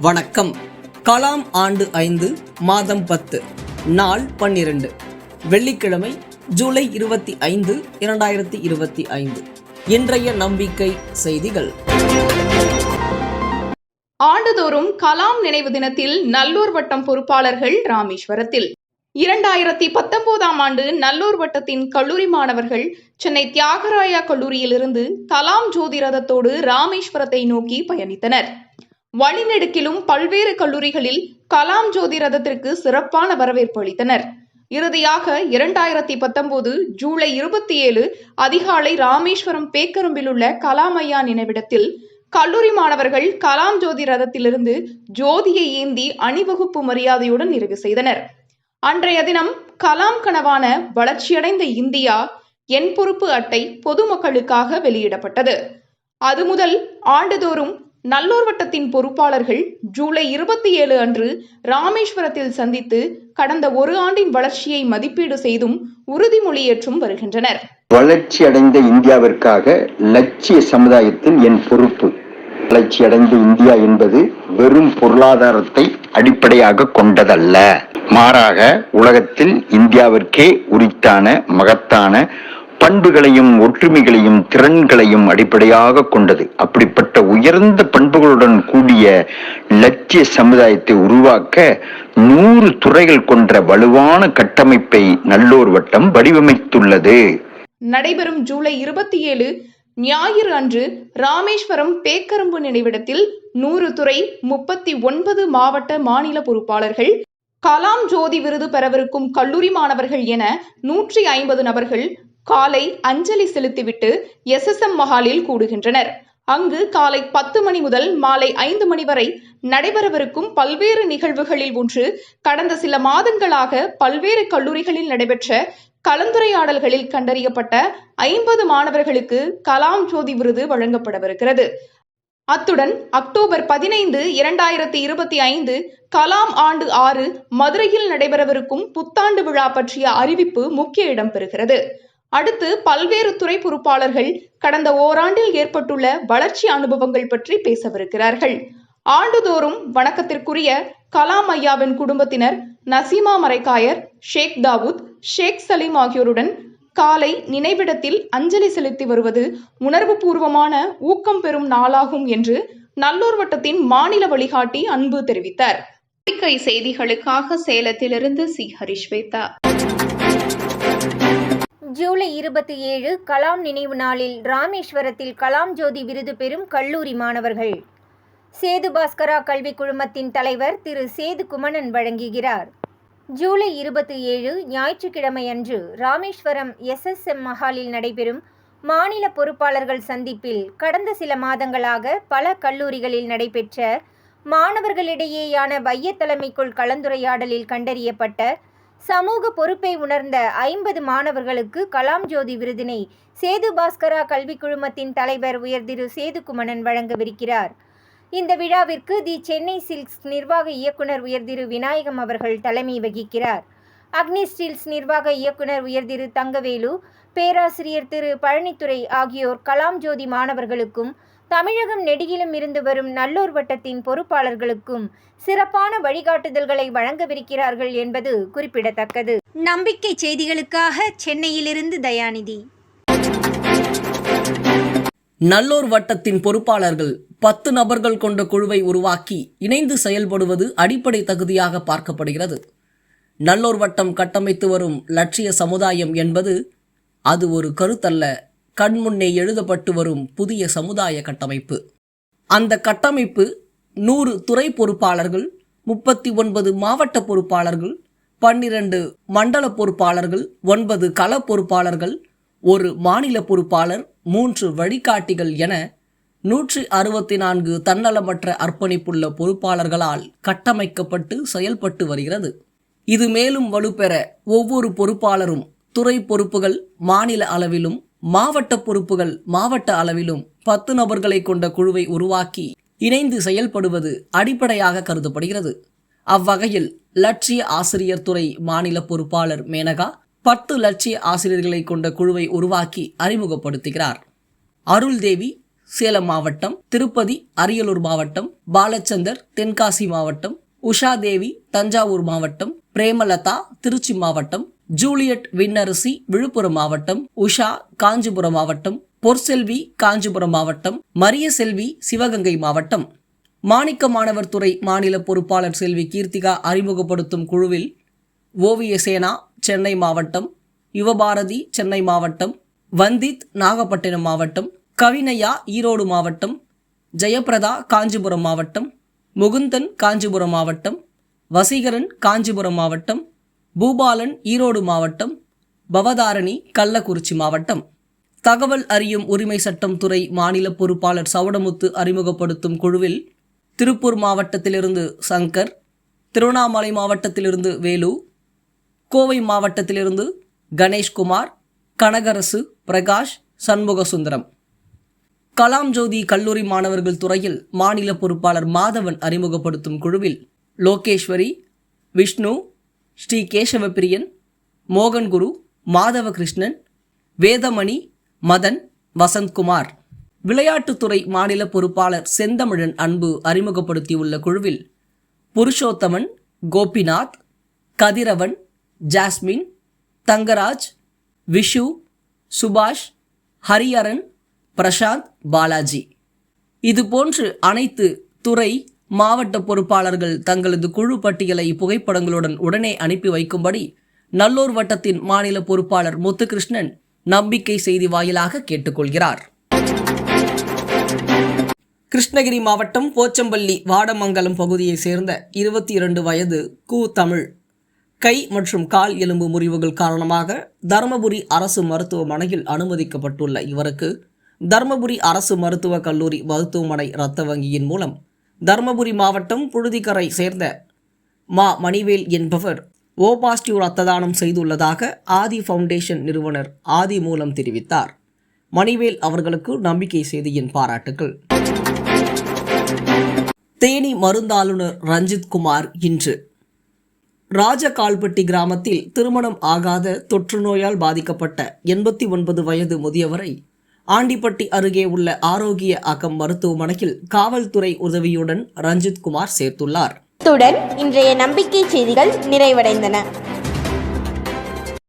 வணக்கம். கலாம் ஆண்டு ஐந்து மாதம் பத்து நாள் பன்னிரண்டு. வெள்ளிக்கிழமை ஜூலை இருபத்தி ஐந்து இரண்டாயிரத்தி இருபத்தி ஐந்து. இன்றைய நம்பிக்கை செய்திகள். ஆண்டுதோறும் கலாம் நினைவு தினத்தில் நல்லூர் வட்டம் பொறுப்பாளர்கள் ராமேஸ்வரத்தில். இரண்டாயிரத்தி பத்தொன்பதாம் ஆண்டு நல்லூர் வட்டத்தின் கல்லூரி மாணவர்கள் சென்னை தியாகராயா கல்லூரியிலிருந்து கலாம் ஜோதி ரதத்தோடு ராமேஸ்வரத்தை நோக்கி பயணித்தனர். வழிநெடுக்கிலும் பல்வேறு கல்லூரிகளில் கலாம் ஜோதி ரதத்திற்கு சிறப்பான வரவேற்பு அளித்தனர். இறுதியாக இரண்டாயிரத்தி பத்தொன்பது ஜூலை இருபத்தி ஏழு அதிகாலை ராமேஸ்வரம் பேக்கரும்பில் உள்ள கலாம் ஐயா நினைவிடத்தில் கல்லூரி மாணவர்கள் கலாம் ஜோதி ரதத்திலிருந்து ஜோதியை ஏந்தி அணிவகுப்பு மரியாதையுடன் நிறைவு செய்தனர். அன்றைய தினம் கலாம் கனவான வளர்ச்சியடைந்த இந்தியா என் பொறுப்பு அட்டை பொதுமக்களுக்காக வெளியிடப்பட்டது. அது முதல் ஆண்டுதோறும் நல்லூர் வட்டத்தின் பொறுப்பாளர்கள் ஜூலை இருபத்தி ஏழு அன்று ராமேஸ்வரத்தில் சந்தித்து கடந்த ஒரு ஆண்டின் வளர்ச்சியை மதிப்பீடு செய்தும் உறுதிமொழியேற்றும் வருகின்றனர். வளர்ச்சி அடைந்த இந்தியாவிற்காக லட்சிய சமுதாயத்தில் என் பொறுப்பு. வளர்ச்சி அடைந்த இந்தியா என்பது வெறும் பொருளாதாரத்தை அடிப்படையாக கொண்டதல்ல. மாறாக உலகத்தில் இந்தியாவிற்கே உரித்தான மகத்தான பண்புகளையும் ஒற்றுமைகளையும் திறன்களையும் அடிப்படையாக கொண்டது. அப்படிப்பட்ட உயர்ந்த பண்புகளுடன் கூடிய லட்சிய சமுதாயத்தை உருவாக்க நூறு துறைகள் கொண்ட வலுவான கட்டமைப்பை நல்லோர் வட்டம் வடிவமைத்துள்ளது. நடைபெறும் ஜூலை இருபத்தி ஏழு ஞாயிறு அன்று ராமேஸ்வரம் பேக்கரும்பு நினைவிடத்தில் நூறு துறை முப்பத்தி ஒன்பது மாவட்ட மாநில பொறுப்பாளர்கள் கலாம் ஜோதி விருது பெறவிருக்கும் கல்லூரி மாணவர்கள் என நூற்றி ஐம்பது நபர்கள் காலை அஞ்சலி செலுத்திவிட்டு எம் மஹாலில் கூடுகின்றனர். அங்கு காலை பத்து மணி முதல் மாலை ஐந்து மணி வரை நடைபெறவிருக்கும் பல்வேறு நிகழ்வுகளில் ஒன்று கடந்த சில மாதங்களாக பல்வேறு கல்லூரிகளில் நடைபெற்ற கலந்துரையாடல்களில் கண்டறியப்பட்ட ஐம்பது மாணவர்களுக்கு கலாம் ஜோதி விருது வழங்கப்படவிருக்கிறது. அத்துடன் அக்டோபர் பதினைந்து இரண்டாயிரத்தி இருபத்தி ஐந்து கலாம் ஆண்டு ஆறு மதுரையில் நடைபெறவிருக்கும் புத்தாண்டு விழா பற்றிய அறிவிப்பு முக்கிய இடம் பெறுகிறது. அடுத்து பல்வேறு துறை பொறுப்பாளர்கள் கடந்த ஓராண்டில் ஏற்பட்டுள்ள வளர்ச்சி அனுபவங்கள் பற்றி பேசவிருக்கிறார்கள். ஆண்டுதோறும் வணக்கத்திற்குரிய கலாம் ஐயாவின் குடும்பத்தினர் நசீமா மரைக்காயர் ஷேக் தாவூத் ஷேக் சலீம் ஆகியோருடன் காலை நினைவிடத்தில் அஞ்சலி செலுத்தி வருவது உணர்வுபூர்வமான ஊக்கம் பெறும் நாளாகும் என்று நல்லூர் வட்டத்தின் மாநில வழிகாட்டி அன்பு தெரிவித்தார். செய்திகளுக்காக சேலத்திலிருந்து சி. ஹரிஷ்வேதா. ஜூலை இருபத்தி ஏழு கலாம் நினைவு நாளில் ராமேஸ்வரத்தில் கலாம் ஜோதி விருது பெறும் கல்லூரி மாணவர்கள். சேது பாஸ்கரா கல்விக் குழுமத்தின் தலைவர் திரு சேது குமணன் வழங்குகிறார். ஜூலை இருபத்தி ஏழு ஞாயிற்றுக்கிழமை அன்று ராமேஸ்வரம் எஸ்எஸ்எம் மஹாலில் நடைபெறும் மாநில பொறுப்பாளர்கள் சந்திப்பில் கடந்த சில மாதங்களாக பல கல்லூரிகளில் நடைபெற்ற மாணவர்களிடையேயான வைய தலைமைக்குள் கலந்துரையாடலில் கண்டறியப்பட்ட சமூக பொறுப்பை உணர்ந்த ஐம்பது மாணவர்களுக்கு கலாம் ஜோதி விருதினை சேது பாஸ்கரா கல்விக் குழுமத்தின் தலைவர் உயர்திரு சேதுகுமணன் வழங்கவிருக்கிறார். இந்த விழாவிற்கு தி சென்னை சில்க்ஸ் நிர்வாக இயக்குனர் உயர்திரு விநாயகம் அவர்கள் தலைமை வகிக்கிறார். அக்னி ஸ்டீல்ஸ் நிர்வாக இயக்குனர் உயர்திரு தங்கவேலு பேராசிரியர் திரு பழனித்துறை ஆகியோர் கலாம் ஜோதி மாணவர்களுக்கும் தமிழகம் நெடுகிலும் இருந்து வரும் நல்லூர் வட்டத்தின் பொறுப்பாளர்களுக்கும் சிறப்பான வழிகாட்டுதல்களை வழங்கவிருக்கிறார்கள் என்பது குறிப்பிடத்தக்கது. நம்பிக்கை செய்திகளுக்காக சென்னையிலிருந்து தயாநிதி. நல்லோர் வட்டத்தின் பொறுப்பாளர்கள் பத்து நபர்கள் கொண்ட குழுவை உருவாக்கி இணைந்து செயல்படுவது அடிப்படை தகுதியாக பார்க்கப்படுகிறது. நல்லோர் வட்டம் கட்டமைத்து வரும் லட்சிய சமுதாயம் என்பது அது ஒரு கருத்தல்ல. கண்முன்னே எழுதப்பட்டு வரும் புதிய சமுதாய கட்டமைப்பு. அந்த கட்டமைப்பு நூறு துறை பொறுப்பாளர்கள் முப்பத்தி ஒன்பது மாவட்ட பொறுப்பாளர்கள் பன்னிரண்டு மண்டல பொறுப்பாளர்கள் ஒன்பது கள பொறுப்பாளர்கள் ஒரு மாநில பொறுப்பாளர் மூன்று வழிகாட்டிகள் என நூற்றி அறுபத்தி நான்கு தன்னலமற்ற அர்ப்பணிப்புள்ள பொறுப்பாளர்களால் கட்டமைக்கப்பட்டு செயல்பட்டு வருகிறது. இது மேலும் வலுப்பெற ஒவ்வொரு பொறுப்பாளரும் துறை பொறுப்புகள் மாநில அளவிலும் மாவட்ட பொறுப்புகள் மாவட்ட அளவிலும் பத்து நபர்களை கொண்ட குழுவை உருவாக்கி இணைந்து செயல்படுவது அடிப்படையாக கருதப்படுகிறது. அவ்வகையில் லட்சிய ஆசிரியர் துறை மாநில பொறுப்பாளர் மேனகா பத்து லட்சிய ஆசிரியர்களை கொண்ட குழுவை உருவாக்கி அறிமுகப்படுத்துகிறார். அருள்தேவி சேலம் மாவட்டம் திருப்பதி அரியலூர் மாவட்டம் பாலச்சந்தர் தென்காசி மாவட்டம் உஷா தேவி தஞ்சாவூர் மாவட்டம் பிரேமலதா திருச்சி மாவட்டம் ஜூலியட் விண்ணரசி விழுப்புரம் மாவட்டம் உஷா காஞ்சிபுரம் மாவட்டம் பொற்செல்வி காஞ்சிபுரம் மாவட்டம் மரிய செல்வி சிவகங்கை மாவட்டம். மாணிக்க மாணவர் துறை மாநில பொறுப்பாளர் செல்வி கீர்த்திகா அறிமுகப்படுத்தும் குழுவில் ஓவிய சேனா சென்னை மாவட்டம் யுவபாரதி சென்னை மாவட்டம் வந்தித் நாகப்பட்டினம் மாவட்டம் கவினையா ஈரோடு மாவட்டம் ஜெயபிரதா காஞ்சிபுரம் மாவட்டம் முகுந்தன் காஞ்சிபுரம் மாவட்டம் வசீகரன் காஞ்சிபுரம் மாவட்டம் பூபாலன் ஈரோடு மாவட்டம் பவதாரணி கள்ளக்குறிச்சி மாவட்டம். தகவல் அறியும் உரிமை சட்டம் துறை மாநில பொறுப்பாளர் சவுடமுத்து அறிமுகப்படுத்தும் குழுவில் திருப்பூர் மாவட்டத்திலிருந்து சங்கர் திருவண்ணாமலை மாவட்டத்திலிருந்து வேலு கோவை மாவட்டத்திலிருந்து கணேஷ்குமார் கனகரசு பிரகாஷ் சண்முகசுந்தரம். கலாம் ஜோதி கல்லூரி மாணவர்கள் துறையில் மாநில பொறுப்பாளர் மாதவன் அறிமுகப்படுத்தும் குழுவில் லோகேஸ்வரி விஷ்ணு ஸ்ரீ கேசவப்பிரியன் மோகன்குரு மாதவகிருஷ்ணன் வேதமணி மதன் வசந்த்குமார். விளையாட்டுத்துறை மாநில பொறுப்பாளர் செந்தமிழன் அன்பு அறிமுகப்படுத்தியுள்ள குழுவில் புருஷோத்தமன் கோபிநாத் கதிரவன் ஜாஸ்மின் தங்கராஜ் விஷு சுபாஷ் ஹரிஹரன் பிரசாந்த் பாலாஜி. இதுபோன்று அனைத்து துறை மாவட்ட பொறுப்பாளர்கள் தங்களது குழு பட்டியலை புகைப்படங்களுடன் உடனே அனுப்பி வைக்கும்படி நல்லூர் வட்டத்தின் மாநில பொறுப்பாளர் முத்துகிருஷ்ணன் நம்பிக்கை செய்தி வாயிலாக கேட்டுக்கொள்கிறார். கிருஷ்ணகிரி மாவட்டம் போச்சம்பள்ளி வாடமங்கலம் பகுதியைச் சேர்ந்த இருபத்தி இரண்டு வயது கு தமிழ். கை மற்றும் கால் எலும்பு முறிவுகள் காரணமாக தருமபுரி அரசு மருத்துவமனையில் அனுமதிக்கப்பட்டுள்ள இவருக்கு தருமபுரி அரசு மருத்துவக் கல்லூரி மருத்துவமனை இரத்த வங்கியின் மூலம் தருமபுரி மாவட்டம் புழுதிக்கரை சேர்ந்த மா மணிவேல் என்பவர் ஓ பாசிட்டிவ் ரத்த தானம் செய்துள்ளதாக ஆதி ஃபவுண்டேஷன் நிறுவனர் ஆதி மூலம் தெரிவித்தார். மணிவேல் அவர்களுக்கு நம்பிக்கை செய்தியின் பாராட்டுகள் தேனி மருந்தாளுநர் ரஞ்சித் குமார் இன்று ராஜகால்பட்டி கிராமத்தில் திருமணம் ஆகாத தொற்று நோயால் பாதிக்கப்பட்ட எண்பத்தி ஒன்பது வயது முதியவரை ஆண்டிப்பட்டி அருகே உள்ள ஆரோக்கிய அகம் மருத்துவமனையில் காவல்துறை உதவியுடன் ரஞ்சித் குமார் சேர்த்துள்ளார். இத்துடன் இன்றைய நம்பிக்கை செய்திகள் நிறைவடைந்தன.